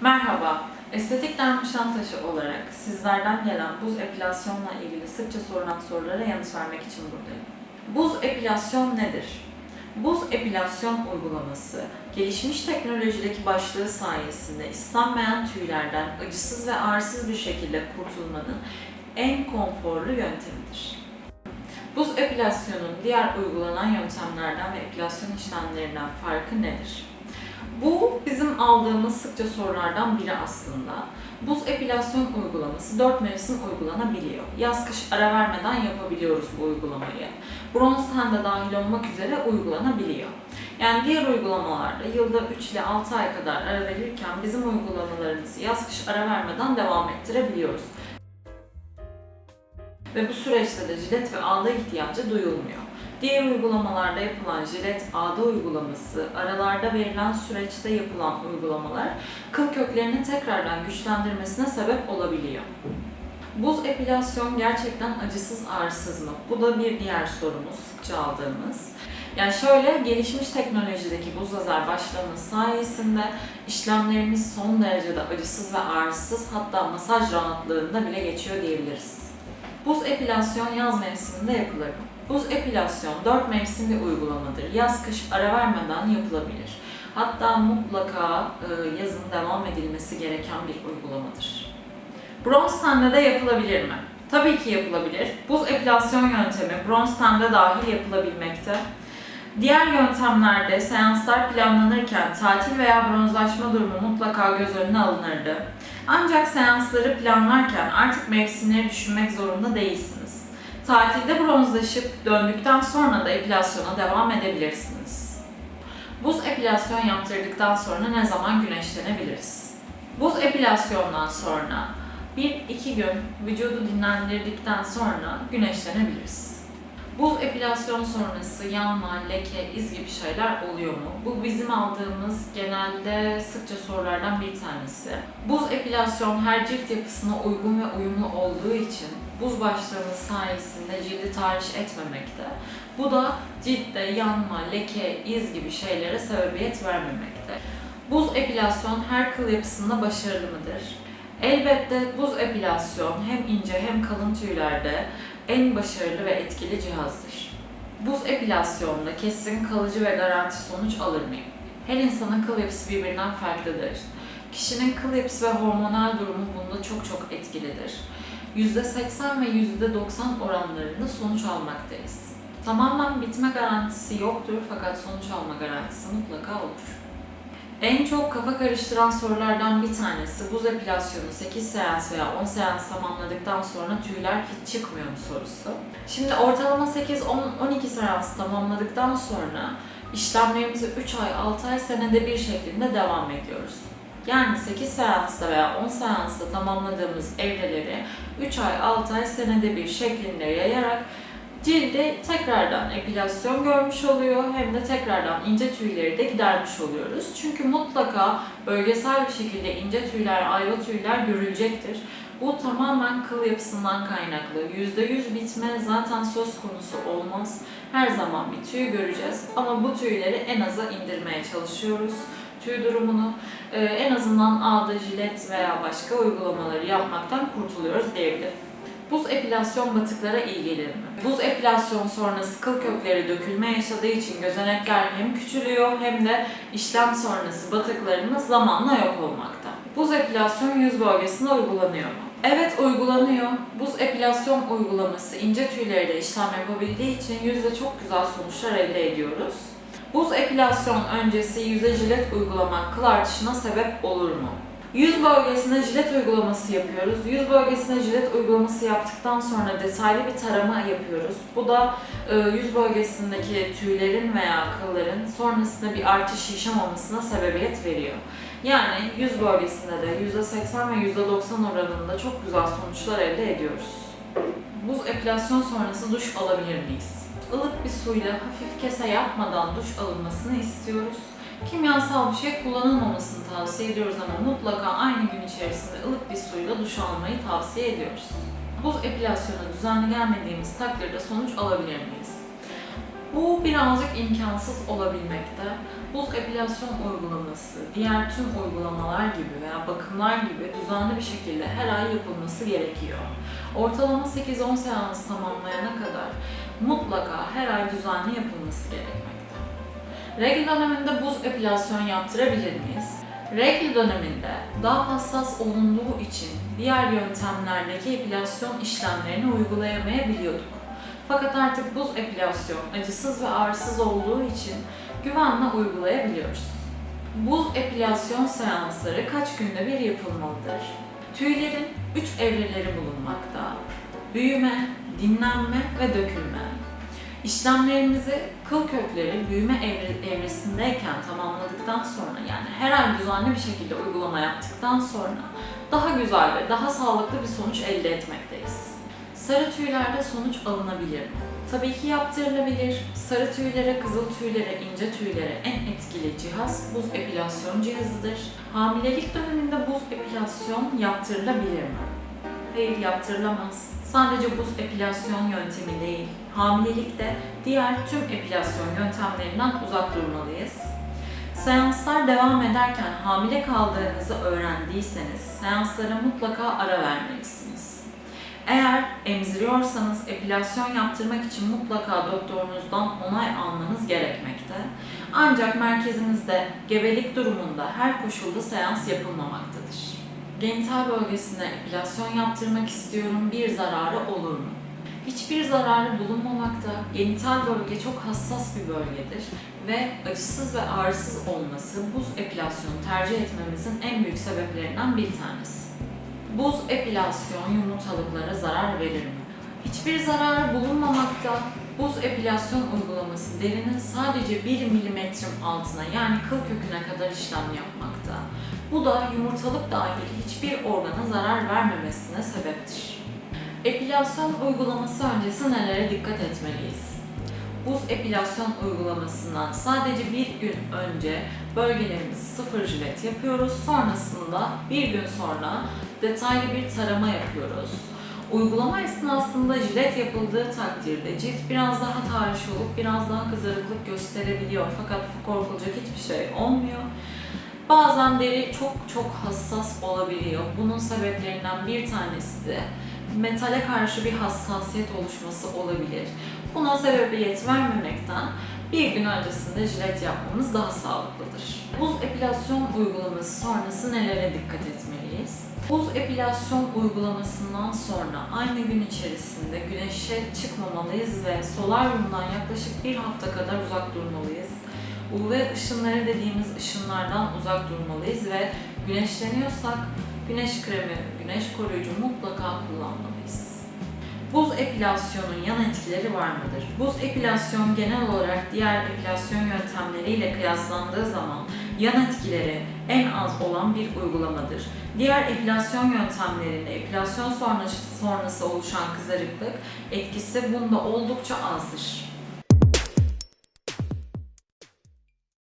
Merhaba, estetik Nişantaşı olarak sizlerden gelen buz epilasyonla ilgili sıkça sorulan sorulara yanıt vermek için buradayım. Buz epilasyon nedir? Buz epilasyon uygulaması, gelişmiş teknolojideki başlığı sayesinde istenmeyen tüylerden acısız ve ağrısız bir şekilde kurtulmanın en konforlu yöntemidir. Buz epilasyonun diğer uygulanan yöntemlerden ve epilasyon işlemlerinden farkı nedir? Bu bizim aldığımız sıkça sorulardan biri aslında. Buz epilasyon uygulaması 4 mevsim uygulanabiliyor. Yaz kış ara vermeden yapabiliyoruz bu uygulamayı. Bronz ten de dahil olmak üzere uygulanabiliyor. Yani diğer uygulamalarda yılda 3 ile 6 ay kadar ara verirken bizim uygulamalarımızı yaz kış ara vermeden devam ettirebiliyoruz. Ve bu süreçte de jilet ve ağda ihtiyacı duyulmuyor. Diğer uygulamalarda yapılan jilet ağda uygulaması, aralarda verilen süreçte yapılan uygulamalar kıl köklerinin tekrardan güçlendirmesine sebep olabiliyor. Buz epilasyon gerçekten acısız ağrısız mı? Bu da bir diğer sorumuz, sıkça aldığımız. Yani şöyle gelişmiş teknolojideki buz lazer başlaması sayesinde işlemlerimiz son derecede acısız ve ağrısız hatta masaj rahatlığında bile geçiyor diyebiliriz. Buz epilasyon yaz mevsiminde yapılır? Buz epilasyon 4 mevsim bir uygulamadır. Yaz kış ara vermeden yapılabilir. Hatta mutlaka e, yazın devam edilmesi gereken bir uygulamadır. Bronz tende de yapılabilir mi? Tabii ki yapılabilir. Buz epilasyon yöntemi bronz tende dahil yapılabilmekte. Diğer yöntemlerde seanslar planlanırken tatil veya bronzlaşma durumu mutlaka göz önüne alınırdı. Ancak seansları planlarken artık mevsimleri düşünmek zorunda değilsiniz. Tatilde bronzlaşıp döndükten sonra da epilasyona devam edebilirsiniz. Buz epilasyon yaptırdıktan sonra ne zaman güneşlenebiliriz? Buz epilasyondan sonra 1-2 gün vücudu dinlendirdikten sonra güneşlenebiliriz. Buz epilasyon sonrası yanma, leke, iz gibi şeyler oluyor mu? Bu bizim aldığımız genelde sıkça sorulardan bir tanesi. Buz epilasyon her cilt yapısına uygun ve uyumlu olduğu için buz başlığımız sayesinde cildi tahriş etmemekte. Bu da ciltte yanma, leke, iz gibi şeylere sebebiyet vermemekte. Buz epilasyon her kıl yapısında başarılı mıdır? Elbette buz epilasyon hem ince hem kalın tüylerde en başarılı ve etkili cihazdır. Buz epilasyonda kesin kalıcı ve garanti sonuç alır mıyım? Her insanın kıl yapısı birbirinden farklıdır. Kişinin kıl yapısı ve hormonal durumu bunda çok çok etkilidir. %80 ve %90 oranlarında sonuç almaktayız. Tamamen bitme garantisi yoktur fakat sonuç alma garantisi mutlaka olur. En çok kafa karıştıran sorulardan bir tanesi buz epilasyonu 8 seans veya 10 seans tamamladıktan sonra tüyler hiç çıkmıyor mu sorusu. Şimdi ortalama 8-12 seans tamamladıktan sonra işlemlerimizi 3 ay, 6 ay, senede bir şeklinde devam ediyoruz. Yani 8 seansta veya 10 seansta tamamladığımız evreleri 3 ay, 6 ay, senede bir şeklinde yayarak cilde tekrardan epilasyon görmüş oluyor hem de tekrardan ince tüyleri de gidermiş oluyoruz. Çünkü mutlaka bölgesel bir şekilde ince tüyler, ayva tüyler görülecektir. Bu tamamen kıl yapısından kaynaklı. %100 bitme zaten söz konusu olmaz. Her zaman bir tüy göreceğiz ama bu tüyleri en aza indirmeye çalışıyoruz. Tüy durumunu e, en azından ağda, jilet veya başka uygulamaları yapmaktan kurtuluyoruz diyebilirim. Buz epilasyon batıklara iyi gelir mi? Buz epilasyon sonrası kıl kökleri dökülme yaşadığı için gözenekler hem küçülüyor hem de işlem sonrası batıklarımız zamanla yok olmakta. Buz epilasyon yüz bölgesinde uygulanıyor mu? Evet uygulanıyor. Buz epilasyon uygulaması ince tüyleri işlem yapabildiği için yüzde çok güzel sonuçlar elde ediyoruz. Buz epilasyon öncesi yüze jilet uygulamak kıl artışına sebep olur mu? Yüz bölgesine jilet uygulaması yapıyoruz. Yüz bölgesine jilet uygulaması yaptıktan sonra detaylı bir tarama yapıyoruz. Bu da e, yüz bölgesindeki tüylerin veya kılların sonrasında bir artış yaşamamasına sebebiyet veriyor. Yani yüz bölgesinde de %80 ve %90 oranında çok güzel sonuçlar elde ediyoruz. Buz epilasyon sonrası duş alabilir miyiz? Ilık bir suyla hafif kese yapmadan duş alınmasını istiyoruz. Kimyasal bir şey kullanılmamasını tavsiye ediyoruz ama mutlaka aynı gün içerisinde ılık bir suyla duş almayı tavsiye ediyoruz. Buz epilasyonu düzenli gelmediğimiz takdirde sonuç alabilir miyiz? Bu birazcık imkansız olabilmekte. Buz epilasyon uygulaması, diğer tüm uygulamalar gibi veya bakımlar gibi düzenli bir şekilde her ay yapılması gerekiyor. Ortalama 8-10 seans tamamlayana kadar mutlaka her ay düzenli yapılması gerekmekte. Regl döneminde buz epilasyon yaptırabilir miyiz? Regl döneminde daha hassas olunduğu için diğer yöntemlerdeki epilasyon işlemlerini uygulayamayabiliyorduk. Fakat artık buz epilasyon acısız ve ağrısız olduğu için güvenle uygulayabiliyoruz. Buz epilasyon seansları kaç günde bir yapılmalıdır? Tüylerin 3 evreleri bulunmakta. Büyüme, dinlenme ve dökülme. İşlemlerimizi kıl kökleri büyüme evre, evresindeyken tamamladıktan sonra yani her ay düzenli bir şekilde uygulama yaptıktan sonra daha güzel ve daha sağlıklı bir sonuç elde etmekteyiz. Sarı tüylerde sonuç alınabilir mi? Tabii ki yaptırılabilir. Sarı tüylere, kızıl tüylere, ince tüylere en etkili cihaz buz epilasyon cihazıdır. Hamilelik döneminde buz epilasyon yaptırılabilir mi? Hayır yaptırılamaz. Sadece buz epilasyon yöntemi değil, hamilelikte diğer tüm epilasyon yöntemlerinden uzak durmalıyız. Seanslar devam ederken hamile kaldığınızı öğrendiyseniz seanslara mutlaka ara vermelisiniz. Eğer emziriyorsanız epilasyon yaptırmak için mutlaka doktorunuzdan onay almanız gerekmekte. Ancak merkezimizde gebelik durumunda her koşulda seans yapılmamaktadır. Genital bölgesine epilasyon yaptırmak istiyorum, bir zararı olur mu? Hiçbir zararı bulunmamakta. Genital bölge çok hassas bir bölgedir ve acısız ve ağrısız olması buz epilasyonu tercih etmemizin en büyük sebeplerinden bir tanesi. Buz epilasyon yumurtalıklara zarar verir mi? Hiçbir zararı bulunmamakta. Buz epilasyon uygulaması derinin sadece 1 milimetrim altına yani kıl köküne kadar işlem yapmakta. Bu da yumurtalık dahil hiçbir organa zarar vermemesine sebeptir. Epilasyon uygulaması öncesi nelere dikkat etmeliyiz? Buz epilasyon uygulamasından sadece bir gün önce bölgelerimizi sıfır jilet yapıyoruz. Sonrasında bir gün sonra detaylı bir tarama yapıyoruz. Uygulama esnasında jilet yapıldığı takdirde cilt biraz daha tahriş olup biraz daha kızarıklık gösterebiliyor fakat korkulacak hiçbir şey olmuyor. Bazen deri çok çok hassas olabiliyor. Bunun sebeplerinden bir tanesi de metale karşı bir hassasiyet oluşması olabilir. Buna sebebiyet vermemekten bir gün öncesinde jilet yapmamız daha sağlıklıdır. Buz epilasyon uygulaması sonrası nelere dikkat etmeliyiz? Buz epilasyon uygulamasından sonra aynı gün içerisinde güneşe çıkmamalıyız ve solaryumdan yaklaşık bir hafta kadar uzak durmalıyız. UV ışınları dediğimiz ışınlardan uzak durmalıyız ve güneşleniyorsak güneş kremi, güneş koruyucu mutlaka kullanmalıyız. Buz epilasyonun yan etkileri var mıdır? Buz epilasyon genel olarak diğer epilasyon yöntemleriyle kıyaslandığı zaman yan etkileri en az olan bir uygulamadır. Diğer epilasyon yöntemlerinde epilasyon sonrası, sonrası oluşan kızarıklık etkisi bunda oldukça azdır.